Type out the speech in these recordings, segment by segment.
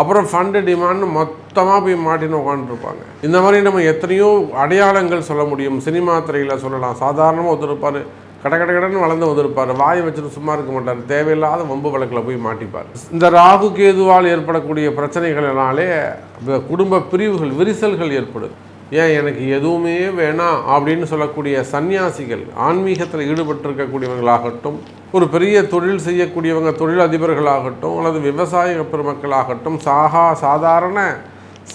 அப்புறம் fund demand மொத்தமாக போய் மாட்டின்னு உட்காந்துருப்பாங்க இந்த மாதிரி நம்ம எத்தனையோ அடையாளங்கள் சொல்ல முடியும். சினிமா துறையில் சொல்லலாம். சாதாரணமாக ஒருத்தர் கட கட கடன்னு வளர்ந்து வந்திருப்பார். வாயை வச்சுட்டு சும்மா இருக்க மாட்டார். தேவையில்லாத வம்பு வழக்கில் போய் மாட்டிப்பார். இந்த ராகு கேதுவால் ஏற்படக்கூடிய பிரச்சனைகளினாலே குடும்ப பிரிவுகள் விரிசல்கள் ஏற்படுது. ஏன் எனக்கு எதுவுமே வேணாம் அப்படின்னு சொல்லக்கூடிய சன்னியாசிகள் ஆன்மீகத்தில் ஈடுபட்டிருக்கக்கூடியவங்களாகட்டும் ஒரு பெரிய தொழில் செய்யக்கூடியவங்க தொழில் அதிபர்களாகட்டும் அல்லது விவசாய பெருமக்களாகட்டும் சாகா சாதாரண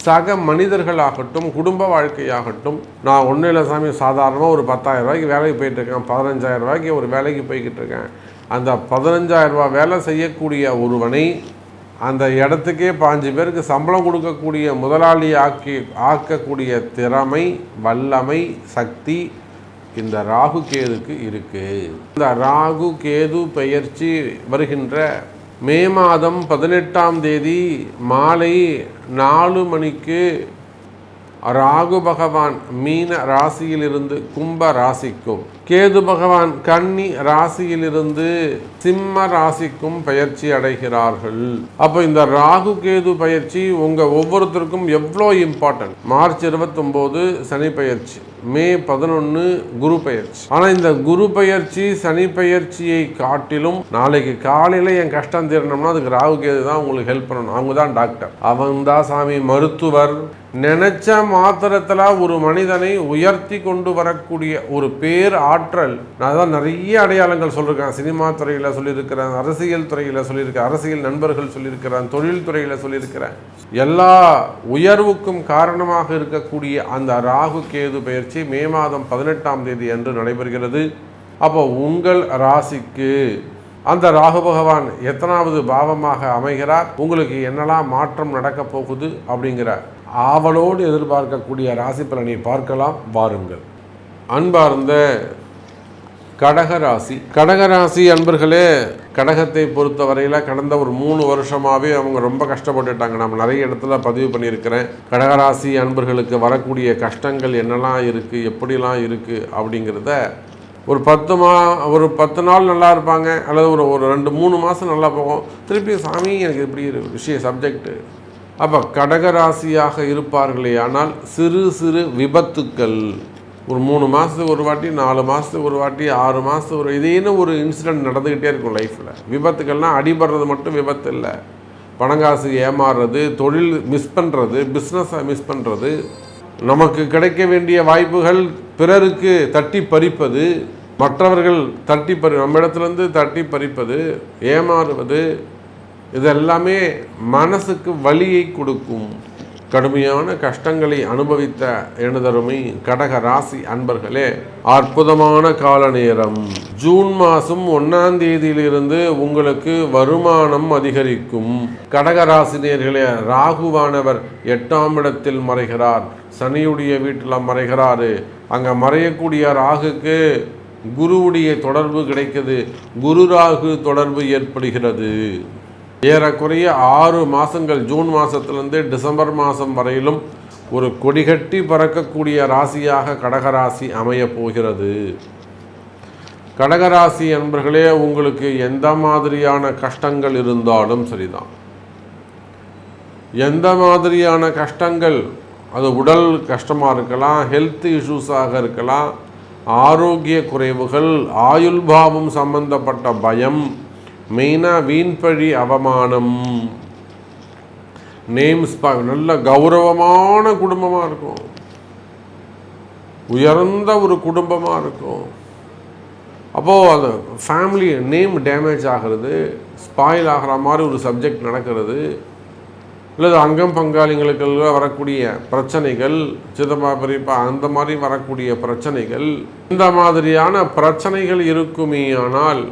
சக மனிதர்களாகட்டும் குடும்ப வாழ்க்கையாகட்டும் நான் ஒன்றும் இல்லை சாமி சாதாரணமாக ஒரு பத்தாயிரம் ரூபாய்க்கு வேலைக்கு போயிட்டுருக்கேன் பதினஞ்சாயிரம் ரூபாய்க்கு ஒரு வேலைக்கு போய்கிட்டு இருக்கேன். அந்த பதினஞ்சாயிரம் ரூபா வேலை செய்யக்கூடிய ஒருவனை அந்த இடத்துக்கே பாஞ்சு பேருக்கு சம்பளம் கொடுக்கக்கூடிய முதலாளி ஆக்கி ஆக்கக்கூடிய திறமை வல்லமை சக்தி இந்த ராகு கேதுக்கு இருக்குது இந்த ராகு கேது பெயர்ச்சி வருகின்ற மே மாதம் பதினெட்டாம் தேதி மாலை நாலு மணிக்கு ராகு பகவான் மீன ராசியிலிருந்து கும்ப ராசிக்கும். கேது பகவான் கன்னி ராசியிலிருந்து சிம்ம ராசிக்கும் பயிற்சி அடைகிறார்கள். அப்போ இந்த ராகு கேது பயிற்சி உங்க ஒவ்வொருத்தருக்கும் எவ்வளோ இம்பார்ட்டன்ட்? மார்ச் இருபத்தொம்போது சனி பயிற்சி. மே பதினொன்று குரு பயிற்சி ஆனால் இந்த குரு பயிற்சி சனி பயிற்சியை காட்டிலும் நாளைக்கு காலையில் என் கஷ்டம் தீரணும்னா அதுக்கு ராகு கேது தான் உங்களுக்கு ஹெல்ப் பண்ணணும். அவங்க தான் டாக்டர் அவன் தான் சாமி மருத்துவர். நினைச்ச மாத்திரத்தில் ஒரு மனிதனை உயர்த்தி கொண்டு வரக்கூடிய ஒரு பேர் ஆற்றல். நான் தான் நிறைய அடையாளங்கள் சொல்லியிருக்கேன் சினிமா துறையில் சொல்லியிருக்கிறேன் அரசியல் துறையில் சொல்லியிருக்கேன் அரசியல் நண்பர்கள் சொல்லியிருக்கிறேன் தொழில் துறையில் சொல்லியிருக்கிறேன். எல்லா உயர்வுக்கும் காரணமாக இருக்கக்கூடிய அந்த ராகு கேது பயிற்சி மே மாதம் பதினெட்டாம் தேதி அன்று நடைபெறுகிறது. அப்போ உங்கள் ராசிக்கு அந்த ராகு பகவான் எத்தனாவது பாவமாக அமைகிறார்? உங்களுக்கு என்னெல்லாம் மாற்றம் நடக்கப் போகுது? அப்படிங்கிற ஆவலோடு எதிர்பார்க்கக்கூடிய ராசி பலனை பார்க்கலாம். வாருங்கள். அன்பார்ந்த கடகராசி. கடகராசி அன்பர்களே கடகத்தை பொறுத்தவரையில் கடந்த ஒரு மூணு வருஷமாகவே அவங்க ரொம்ப கஷ்டப்பட்டுட்டாங்க. நம்ம நிறைய இடத்துல பதிவு பண்ணியிருக்கிறேன். கடகராசி அன்பர்களுக்கு வரக்கூடிய கஷ்டங்கள் என்னெல்லாம் இருக்குது எப்படிலாம் இருக்குது அப்படிங்கிறத ஒரு பத்து மா ஒரு பத்து நாள் நல்லா இருப்பாங்க. அல்லது ஒரு ஒரு ரெண்டு மூணு மாதம் நல்லா போகும். திருப்பி சாமி எனக்கு இப்படி விஷய சப்ஜெக்ட்டு அப்போ கடகராசியாக இருப்பார்களே ஆனால் சிறு சிறு விபத்துக்கள். ஒரு மூணு மாதத்துக்கு ஒரு வாட்டி நாலு மாதத்துக்கு ஒரு வாட்டி ஆறு மாதத்துக்கு ஒரு இதேன்னு ஒரு இன்சிடென்ட் நடந்துக்கிட்டே இருக்கும் லைஃப்பில் விபத்துக்கள்னால் அடிபடுறது மட்டும் விபத்து இல்லை. பணங்காசு ஏமாறுறது தொழில் மிஸ் பண்ணுறது பிஸ்னஸை மிஸ் பண்ணுறது நமக்கு கிடைக்க வேண்டிய வாய்ப்புகள் பிறருக்கு தட்டி பறிப்பது மற்றவர்கள் தட்டி பறி நம்ம இடத்துலேருந்து தட்டி பறிப்பது ஏமாறுவது இதெல்லாமே மனசுக்கு வலியை கொடுக்கும். கடுமையான கஷ்டங்களை அனுபவித்த எனதருமை கடக ராசி அன்பர்களே அற்புதமான கால நேரம். ஜூன் மாதம் ஒன்றாம் தேதியிலிருந்து உங்களுக்கு வருமானம் அதிகரிக்கும். கடக ராசினியர்களே ராகுவானவர் எட்டாம் இடத்தில் மறைகிறார். சனியுடைய வீட்டில் மறைகிறாரு. அங்கே மறையக்கூடிய ராகுக்கு குருவுடைய தொடர்பு கிடைக்குது. குரு ராகு தொடர்பு ஏற்படுகிறது. ஏறக்குறைய ஆறு மாதங்கள் ஜூன் மாதத்துலேருந்து டிசம்பர் மாதம் வரையிலும் ஒரு கொடிகட்டி பறக்கக்கூடிய ராசியாக கடகராசி அமையப் போகிறது. கடகராசி என்பர்களே உங்களுக்கு எந்த மாதிரியான கஷ்டங்கள் இருந்தாலும் சரிதான். எந்த மாதிரியான கஷ்டங்கள் அது உடல் கஷ்டமாக இருக்கலாம் ஹெல்த் இஷ்யூஸாக இருக்கலாம் ஆரோக்கிய குறைவுகள் ஆயுள் பாவம் சம்பந்தப்பட்ட பயம் மெயினாக வீண்பழி அவமானம். நேம்ஸ் நல்ல கௌரவமான குடும்பமாக இருக்கும். உயர்ந்த ஒரு குடும்பமாக இருக்கும். அப்போது அந்த ஃபேமிலி நேம் டேமேஜ் ஆகிறது ஸ்பாயில் ஆகிற மாதிரி ஒரு சப்ஜெக்ட் நடக்கிறது இல்லை அங்கம் பங்காளிங்களுக்கு வரக்கூடிய பிரச்சனைகள் சிதம்பா பெரியப்பா அந்த மாதிரி வரக்கூடிய பிரச்சனைகள் இந்த மாதிரியான பிரச்சனைகள் இருக்குமே ஆனால்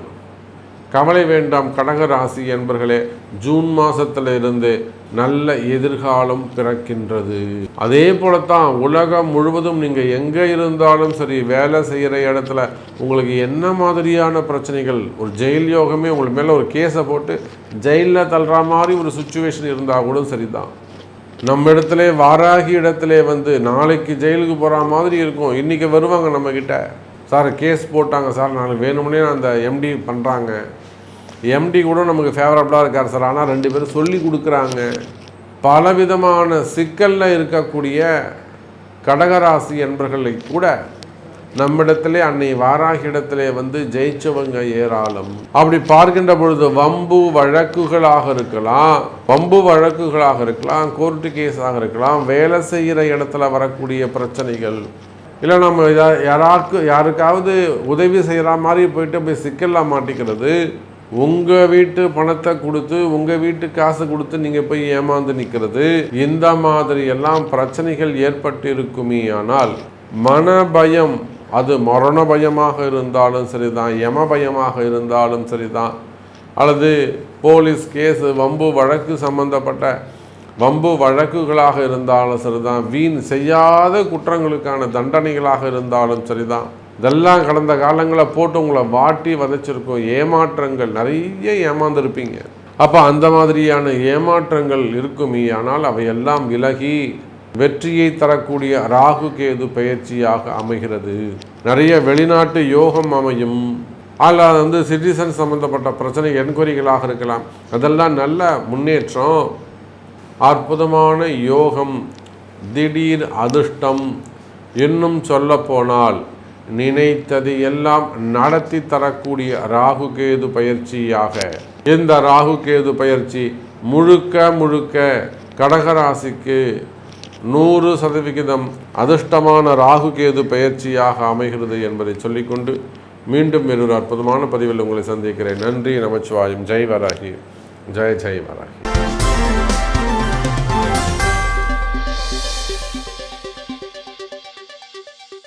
கவலை வேண்டாம் கடக ராசி என்பர்களே ஜூன் மாசத்துல இருந்து நல்ல எதிர்காலம் பிறக்கின்றது. அதே போலத்தான் உலகம் முழுவதும் நீங்கள் எங்கே இருந்தாலும் சரி வேலை செய்கிற இடத்துல உங்களுக்கு என்ன மாதிரியான பிரச்சனைகள் ஒரு ஜெயில் யோகமே உங்களுக்கு மேலே ஒரு கேஸை போட்டு ஜெயிலில் தள்ளுற மாதிரி ஒரு சுச்சுவேஷன் இருந்தால் கூட சரிதான். நம்ம இடத்துல வாராகி இடத்துல வந்து நாளைக்கு ஜெயிலுக்கு போகிற மாதிரி இருக்கும். இன்றைக்கி வருவாங்க நம்மக்கிட்ட சார் கேஸ் போட்டாங்க சார். நான் வேணும்னே அந்த எம்டி பண்ணுறாங்க எம்டி கூட நமக்கு ஃபேவரபுளாக இருக்கார் சார். ஆனால் ரெண்டு பேரும் சொல்லி கொடுக்குறாங்க. பலவிதமான சிக்கலில் இருக்கக்கூடிய கடகராசி என்பர்களை கூட நம்மிடத்திலே அன்னை வாராகிடத்திலே வந்து ஜெயிச்சவங்க ஏராளம். அப்படி பார்க்கின்ற பொழுது வம்பு வழக்குகளாக இருக்கலாம். வம்பு வழக்குகளாக இருக்கலாம். கோர்ட்டு கேஸாக இருக்கலாம். வேலை செய்கிற இடத்துல வரக்கூடிய பிரச்சனைகள். இல்லை நம்ம யாராக்கு யாராருக்கு யாருக்காவது உதவி செய்கிற மாதிரி போயிட்டு போய் சிக்கலில் மாட்டிக்கிறது உங்கள் வீட்டு பணத்தை கொடுத்து உங்கள் வீட்டு காசு கொடுத்து நீங்கள் போய் ஏமாந்து நிற்கிறது இந்த மாதிரி எல்லாம் பிரச்சனைகள் ஏற்பட்டு இருக்குமே ஆனால் மன பயம் அது மரண பயமாக இருந்தாலும் சரிதான் யம பயமாக இருந்தாலும் சரிதான். அல்லது போலீஸ் கேஸு வம்பு வழக்கு சம்பந்தப்பட்ட வம்பு வழக்குகளாக இருந்தாலும் சரிதான். வீண் செய்யாத குற்றங்களுக்கான தண்டனைகளாக இருந்தாலும் சரிதான். இதெல்லாம் கடந்த காலங்களில் போட்டு உங்களை வாட்டி வதைச்சிருக்கும் ஏமாற்றங்கள். நிறைய ஏமாந்துருப்பீங்க. அப்போ அந்த மாதிரியான ஏமாற்றங்கள் இருக்குமே. ஆனால் அவையெல்லாம் விலகி வெற்றியை தரக்கூடிய ராகு கேது பயிற்சியாக அமைகிறது. நிறைய வெளிநாட்டு யோகம் அமையும். அதில் வந்து சிட்டிசன் சம்பந்தப்பட்ட பிரச்சனை என்கொயரிகளாக இருக்கலாம். அதெல்லாம் நல்ல முன்னேற்றம். அற்புதமான யோகம் திடீர் அதிர்ஷ்டம் இன்னும் சொல்லப்போனால் நினைத்தது எல்லாம் நடத்தி தரக்கூடிய ராகு கேது பயிற்சியாக. இந்த ராகு கேது பயிற்சி? முழுக்க முழுக்க கடகராசிக்கு நூறு சதவிகிதம் அதிர்ஷ்டமான ராகு கேது பயிற்சியாக அமைகிறது என்பதை சொல்லிக்கொண்டு மீண்டும் வேறொரு அற்புதமான பதிவில் உங்களை சந்திக்கிறேன். நன்றி நமச்சிவாயம். ஜெய் வராகி. ஜெய ஜெய் வராகி.